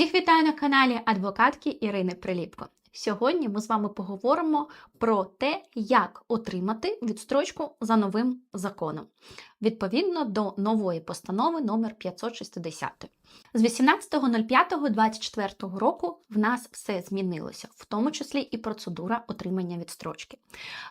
Всіх вітаю на каналі адвокатки Ірини Приліпко. Сьогодні ми з вами поговоримо про те, як отримати відстрочку за новим законом, відповідно до нової постанови номер 560. З 18.05.24 року в нас все змінилося, в тому числі і процедура отримання відстрочки.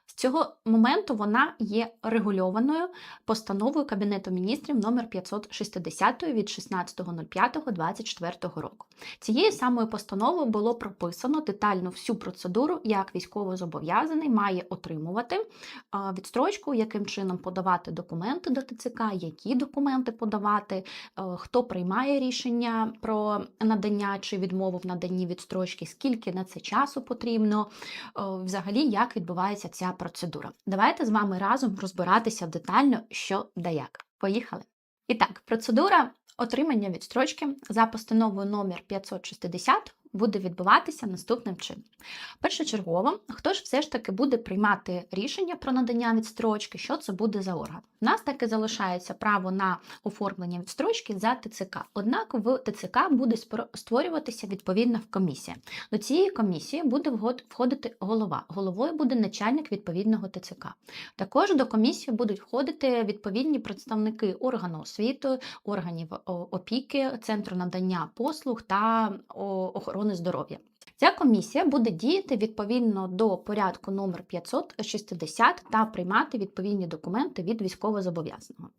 З цього моменту вона є регульованою постановою Кабінету міністрів номер 560 від 16.05.24 року. Цією самою постановою було прописано детально всю процедуру, як військовозобов'язаний має отримувати відстрочку, яким чином подавати документи до ТЦК, які документи подавати, е, хто приймає рішення про надання чи відмову в наданні відстрочки, скільки на це часу потрібно, е, взагалі як відбувається ця процедура. Давайте з вами разом розбиратися детально, що да як. Поїхали! І так, процедура отримання відстрочки за постановою номер 560 буде відбуватися наступним чином. Першочергово, хто ж все ж таки буде приймати рішення про надання відстрочки, що це буде за орган? У нас таки залишається право на оформлення відстрочки за ТЦК. Однак в ТЦК буде створюватися відповідна комісія. До цієї комісії буде входити голова. Головою буде начальник відповідного ТЦК. Також до комісії будуть входити відповідні представники органу освіти, органів опіки, центру надання послуг та охорони здоров'я. Ця комісія буде діяти відповідно до порядку номер 560 та приймати відповідні документи від військовозобов'язаного.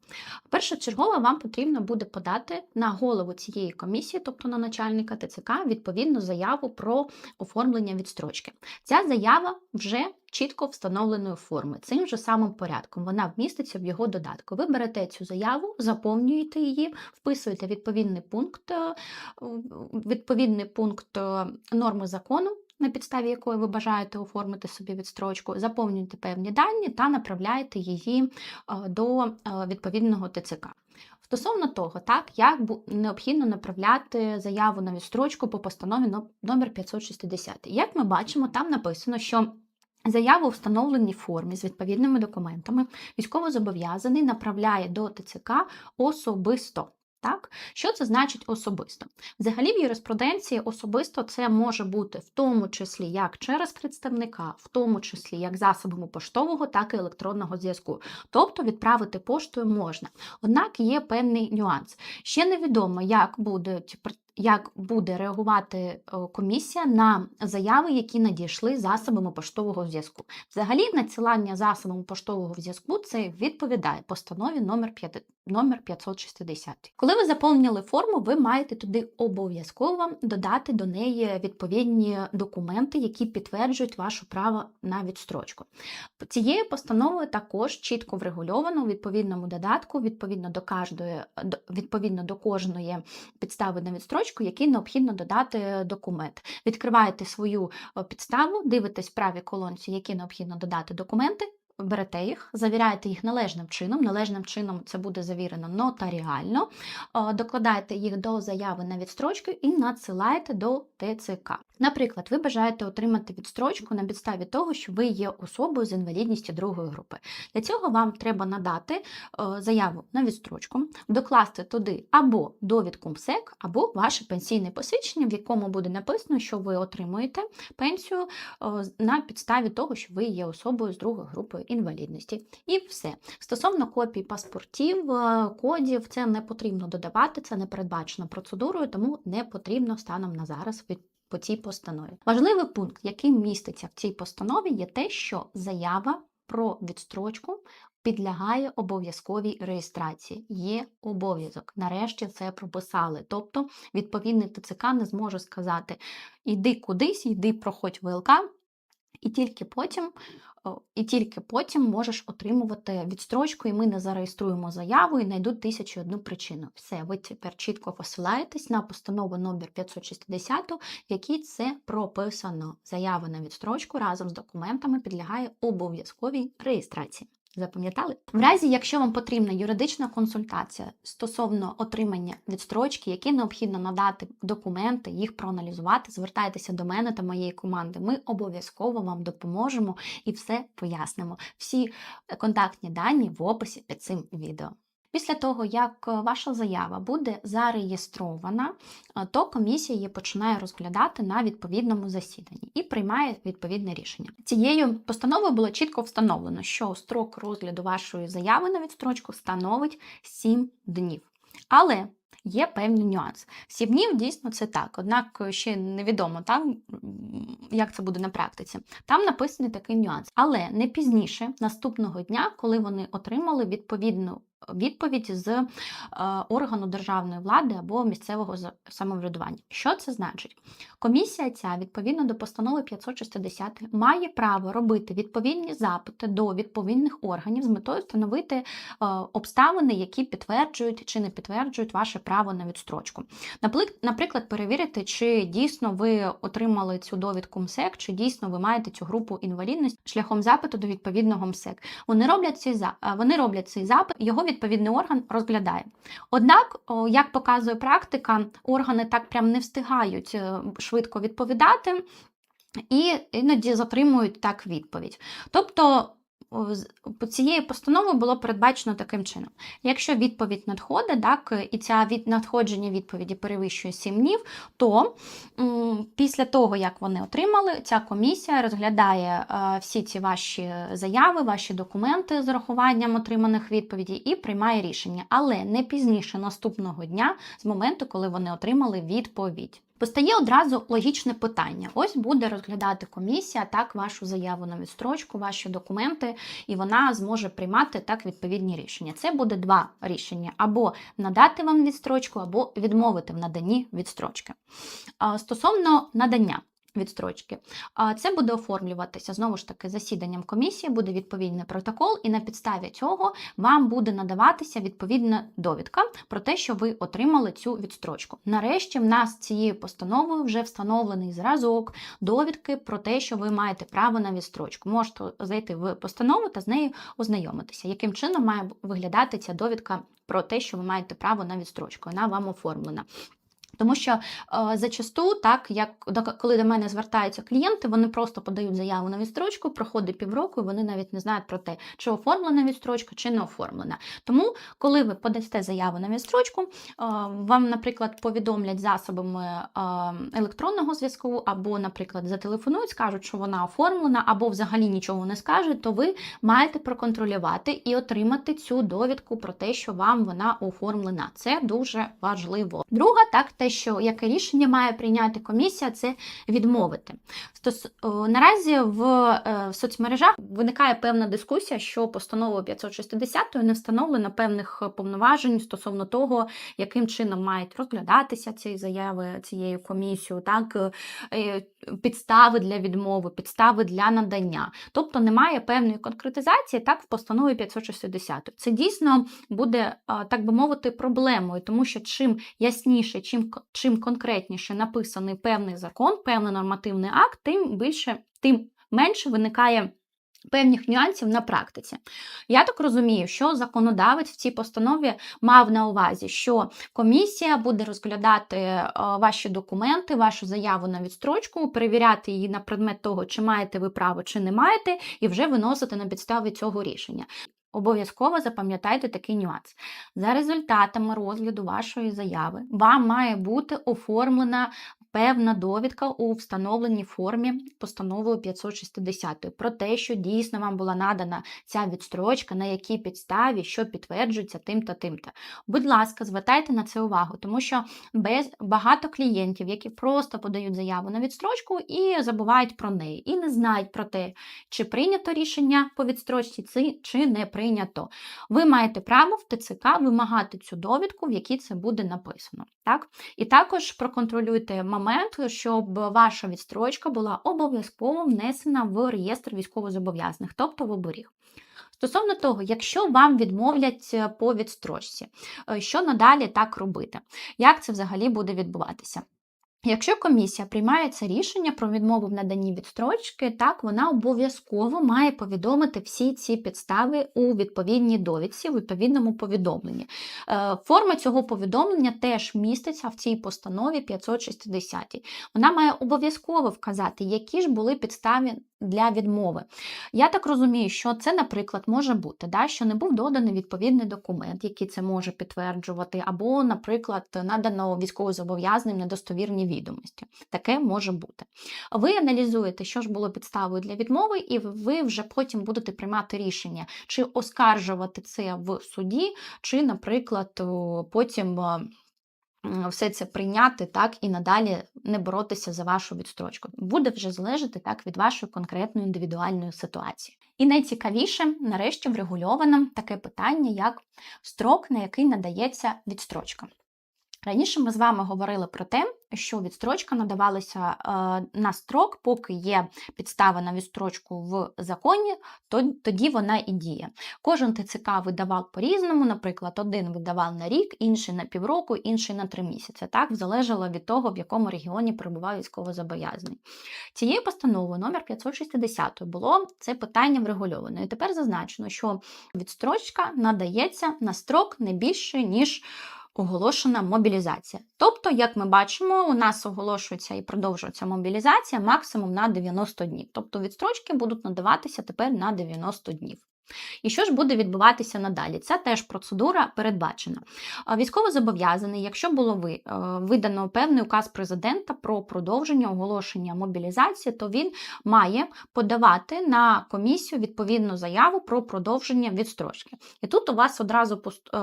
Першочергово вам потрібно буде подати на голову цієї комісії, тобто на начальника ТЦК, відповідну заяву про оформлення відстрочки. Ця заява вже чітко встановленої форми, цим же самим порядком. Вона вміститься в його додатку. Ви берете цю заяву, заповнюєте її, вписуєте відповідний пункт, е, відповідний пункт е, норми закону. На підставі якої ви бажаєте оформити собі відстрочку, заповнюєте певні дані та направляєте її е, до відповідного ТЦК. Стосовно того, так, як необхідно направляти заяву на відстрочку по постанові номер 560. Як ми бачимо, там написано, що Заяву у встановленій формі з відповідними документами військовозобов'язаний направляє до ТЦК особисто. Так? Що це значить особисто? Взагалі, в юриспруденції особисто це може бути в тому числі як через представника, в тому числі як засобами поштового, так і електронного зв'язку. Тобто відправити поштою можна. Однак є певний нюанс. Ще невідомо, як будуть як буде реагувати е, комісія на заяви, які надійшли засобами поштового зв'язку. Взагалі, надсилання засобами поштового зв'язку це відповідає постанові номер 5, номер 560. Коли ви заповнили форму, ви маєте туди обов'язково додати до неї відповідні документи, які підтверджують ваше право на відстрочку. Цією постановою також чітко врегульовано у відповідному додатку, відповідно до кожної, відповідно до кожної підстави на відстрочку який необхідно додати документ. Відкриваєте свою підставу, дивитесь в правій колонці, які необхідно додати документи. Берете їх, завіряєте їх належним чином. Належним чином це буде завірено нотаріально, докладаєте їх до заяви на відстрочку і надсилаєте до ТЦК. Наприклад, ви бажаєте отримати відстрочку на підставі того, що ви є особою з інвалідністю другої групи. Для цього вам треба надати е, заяву на відстрочку, докласти туди або довідку МСЕК, або ваше пенсійне посвідчення, в якому буде написано, що ви отримуєте пенсію е, на підставі того, що ви є особою з другої групи інвалідності. І все. Стосовно копій паспортів, е, кодів, це не потрібно додавати, це не передбачено процедурою, тому не потрібно станом на зараз від по цій постанові. Важливий пункт, який міститься в цій постанові, є те, що заява про відстрочку підлягає обов'язковій реєстрації. Є обов'язок. Нарешті це прописали. Тобто, відповідний ТЦК не зможе сказати: іди кудись, йди, проходь ВЛК, і тільки потім і тільки потім можеш отримувати відстрочку, і ми не зареєструємо заяву і знайдуть тисячу одну причину. Все, ви тепер чітко посилаєтесь на постанову номер 560, в якій це прописано. Заява на відстрочку разом з документами підлягає обов'язковій реєстрації. Запам'ятали? В разі, якщо вам потрібна юридична консультація стосовно отримання відстрочки, які необхідно надати документи, їх проаналізувати, звертайтеся до мене та моєї команди. Ми обов'язково вам допоможемо і все пояснимо. Всі контактні дані в описі під цим відео. Після того, як е, ваша заява буде зареєстрована, е, то комісія її починає розглядати на відповідному засіданні і приймає відповідне рішення. Цією постановою було чітко встановлено, що строк розгляду вашої заяви на відстрочку становить 7 днів. Але Є певні нюанси. Сім днів дійсно це так, однак ще невідомо, так, як це буде на практиці. Там написаний такий нюанс. Але не пізніше наступного дня, коли вони отримали відповідну відповідь з е, органу державної влади або місцевого самоврядування. Що це значить? Комісія ця, відповідно до постанови 560, має право робити відповідні запити до відповідних органів з метою встановити е, обставини, які підтверджують чи не підтверджують ваше право на відстрочку. Наприклад, перевірити, чи дійсно ви отримали цю довідку МСЕК, чи дійсно ви маєте цю групу інвалідності шляхом запиту до відповідного МСЕК. Вони роблять цей е, вони роблять цей запит, його відповідний орган розглядає. Однак, як показує практика, органи так прям не встигають е, швидко відповідати і іноді затримують так відповідь. Тобто цією постановою було передбачено таким чином. Якщо відповідь надходить, так, і ця від надходження відповіді перевищує 7 днів, то м, після того, як вони отримали, ця комісія розглядає е, всі ці ваші заяви, ваші документи з урахуванням отриманих відповідей і приймає рішення, але не пізніше наступного дня з моменту, коли вони отримали відповідь. Постає одразу логічне питання. Ось буде розглядати комісія так вашу заяву на відстрочку, ваші документи, і вона зможе приймати так відповідні рішення. Це буде два рішення: або надати вам відстрочку, або відмовити в наданні відстрочки. Стосовно надання. Відстрочки. А Це буде оформлюватися знову ж таки засіданням комісії, буде відповідний протокол, і на підставі цього вам буде надаватися відповідна довідка про те, що ви отримали цю відстрочку. Нарешті в нас цією постановою вже встановлений зразок довідки про те, що ви маєте право на відстрочку. Можете зайти в постанову та з нею ознайомитися, яким чином має виглядати ця довідка про те, що ви маєте право на відстрочку. Вона вам оформлена. Тому що е, зачасту, так як до- коли до мене звертаються клієнти, вони просто подають заяву на відстрочку, проходить півроку, і вони навіть не знають про те, чи оформлена відстрочка, чи не оформлена. Тому, коли ви подасте заяву на відстрочку, е, вам, наприклад, повідомлять засобами е, електронного зв'язку, або, наприклад, зателефонують, скажуть, що вона оформлена, або взагалі нічого не скажуть, то ви маєте проконтролювати і отримати цю довідку про те, що вам вона оформлена. Це дуже важливо. Друга, так, те, що яке рішення має прийняти комісія, це відмовити. Наразі в е, соцмережах виникає певна дискусія, що постановою 560 не встановлено певних повноважень стосовно того, яким чином мають розглядатися ці заяви цією комісією, так е, підстави для відмови, підстави для надання. Тобто немає певної конкретизації так в постанові 560. Це дійсно буде, так би мовити, проблемою, тому що чим ясніше, чим, чим конкретніше написаний певний закон, певний нормативний акт, тим більше, тим менше виникає. Певних нюансів на практиці. Я так розумію, що законодавець в цій постанові мав на увазі, що комісія буде розглядати е, ваші документи, вашу заяву на відстрочку, перевіряти її на предмет того, чи маєте ви право, чи не маєте, і вже виносити на підставі цього рішення. Обов'язково запам'ятайте такий нюанс. За результатами розгляду вашої заяви вам має бути оформлена певна довідка у встановленій формі постановою 560 про те, що дійсно вам була надана ця відстрочка, на якій підставі, що підтверджується тим та тим. та Будь ласка, звертайте на це увагу, тому що без багато клієнтів, які просто подають заяву на відстрочку і забувають про неї, і не знають про те, чи прийнято рішення по відстрочці, чи не прийнято. Ви маєте право в ТЦК вимагати цю довідку, в якій це буде написано. Так? І також проконтролюйте момент, щоб ваша відстрочка була обов'язково внесена в реєстр військовозобов'язаних, тобто в оберіг. Стосовно того, якщо вам відмовлять е, по відстрочці, е, що надалі так робити? Як це взагалі буде відбуватися? Якщо комісія приймає це рішення про відмову в наданні відстрочки, так вона обов'язково має повідомити всі ці підстави у відповідній довідці, у відповідному повідомленні. Е, Форма цього повідомлення теж міститься в цій постанові 560. Вона має обов'язково вказати, які ж були підстави для відмови. Я так розумію, що це, наприклад, може бути, да, що не був доданий відповідний документ, який це може підтверджувати, або, наприклад, надано військовозобов'язаним недостовірні відомості. Таке може бути. Ви аналізуєте, що ж було підставою для відмови, і ви вже потім будете приймати рішення, чи оскаржувати це в суді, чи, наприклад, потім. Все це прийняти так і надалі не боротися за вашу відстрочку. Буде вже залежати так від вашої конкретної індивідуальної ситуації. І найцікавіше, нарешті, врегульовано таке питання, як строк, на який надається відстрочка. Раніше ми з вами говорили про те, що відстрочка надавалася е, на строк, поки є підстава на відстрочку в законі, то тоді вона і діє. Кожен ТЦК видавав по-різному, наприклад, один видавав на рік, інший на півроку, інший на три місяці. Так залежало від того, в якому регіоні перебував військовозобов'язаний. Цією постановою номер 560 було це питання врегульовано. І тепер зазначено, що відстрочка надається на строк не більше, ніж оголошена мобілізація. Тобто, як ми бачимо, у нас оголошується і продовжується мобілізація максимум на 90 днів. Тобто відстрочки будуть надаватися тепер на 90 днів. І що ж буде відбуватися надалі? Це теж процедура передбачена. А Військовозобов'язаний, якщо було е, видано певний указ президента про продовження оголошення мобілізації, то він має подавати на комісію відповідну заяву про продовження відстрочки. І тут у вас одразу е,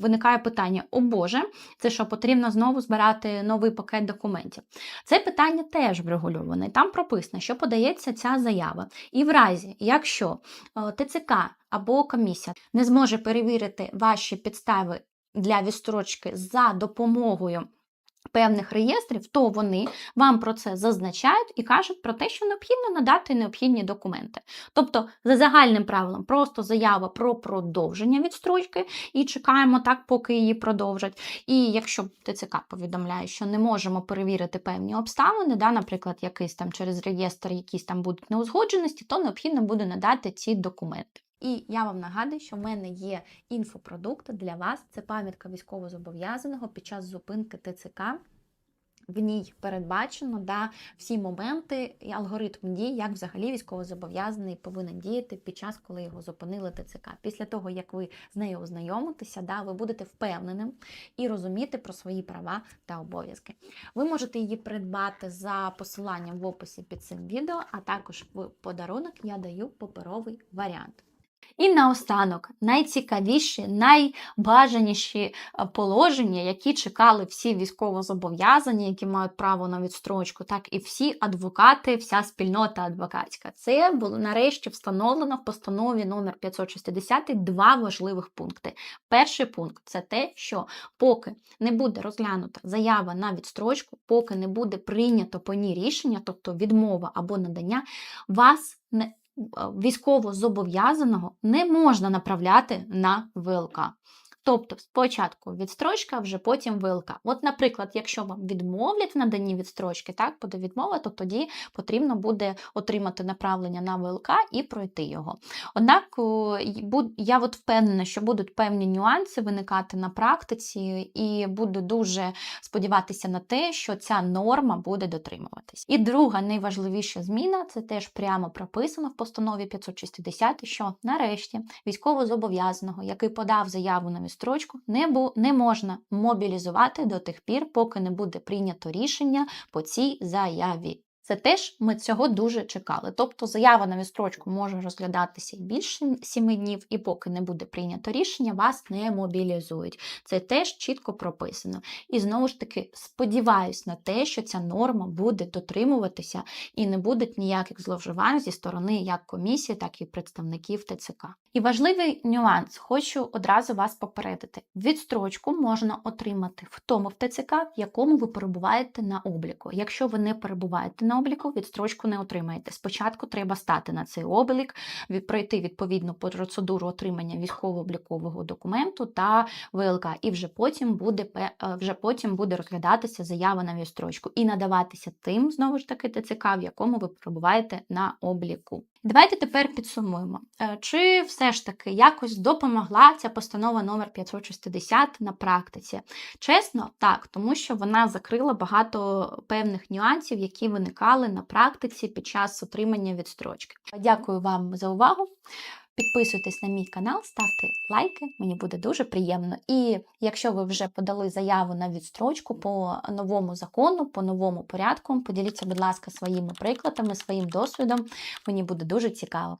виникає питання: о Боже, це що потрібно знову збирати новий пакет документів? Це питання теж врегульоване. Там прописано, що подається ця заява. І в разі, якщо е, ТЦК або комісія не зможе перевірити ваші підстави для відстрочки за допомогою певних реєстрів, то вони вам про це зазначають і кажуть про те, що необхідно надати необхідні документи. Тобто, за загальним правилом, просто заява про продовження відстрочки і чекаємо так, поки її продовжать. І якщо ТЦК повідомляє, що не можемо перевірити певні обставини, да, наприклад, якийсь там через реєстр якісь там будуть неузгодженості, то необхідно буде надати ці документи. І я вам нагадую, що в мене є інфопродукт для вас. Це пам'ятка військовозобов'язаного під час зупинки ТЦК. В ній передбачено да, всі моменти і алгоритм дій, як взагалі військовозобов'язаний повинен діяти під час, коли його зупинили ТЦК. Після того, як ви з нею ознайомитеся, да, ви будете впевненим і розуміти про свої права та обов'язки. Ви можете її придбати за посиланням в описі під цим відео, а також в подарунок я даю паперовий варіант. І наостанок найцікавіші, найбажаніші е, положення, які чекали всі військовозобов'язані, які мають право на відстрочку, так і всі адвокати, вся спільнота адвокатська. Це було нарешті встановлено в постанові номер 560 два важливих пункти. Перший пункт це те, що поки не буде розглянута заява на відстрочку, поки не буде прийнято по ній рішення, тобто відмова або надання, вас не військово зобов'язаного не можна направляти на ВЛК. Тобто спочатку відстрочка, вже потім ВЛК. От, наприклад, якщо вам відмовлять в наданні відстрочки, так, буде відмова, то тоді потрібно буде отримати направлення на ВЛК і пройти його. Однак я от впевнена, що будуть певні нюанси виникати на практиці, і буду дуже сподіватися на те, що ця норма буде дотримуватись. І друга найважливіша зміна це теж прямо прописано в постанові 560, що нарешті військовозобов'язаного, який подав заяву на відстрочку, не, бу, не можна мобілізувати до тих пір, поки не буде прийнято рішення по цій заяві. Це теж ми цього дуже чекали. Тобто заява на відстрочку може розглядатися і більше 7 днів, і поки не буде прийнято рішення, вас не мобілізують. Це теж чітко прописано. І знову ж таки сподіваюсь на те, що ця норма буде дотримуватися і не буде ніяких зловживань зі сторони як комісії, так і представників ТЦК. І важливий нюанс, хочу одразу вас попередити: відстрочку можна отримати в тому в ТЦК, в якому ви перебуваєте на обліку. Якщо ви не перебуваєте на обліку, відстрочку не отримаєте. Спочатку треба стати на цей облік, пройти відповідну процедуру отримання військово-облікового документу та ВЛК, і вже потім буде е, вже потім буде розглядатися заява на відстрочку і надаватися тим, знову ж таки, ТЦК, в якому ви перебуваєте на обліку. Давайте тепер підсумуємо, Е, чи все ж таки якось допомогла ця постанова номер 560 на практиці. Чесно, так, тому що вона закрила багато певних нюансів, які виникали на практиці під час отримання відстрочки. Дякую вам за увагу. Підписуйтесь на мій канал, ставте лайки, мені буде дуже приємно. І якщо ви вже подали заяву на відстрочку по новому закону, по новому порядку, поділіться, будь ласка, своїми прикладами, своїм досвідом. Мені буде дуже цікаво.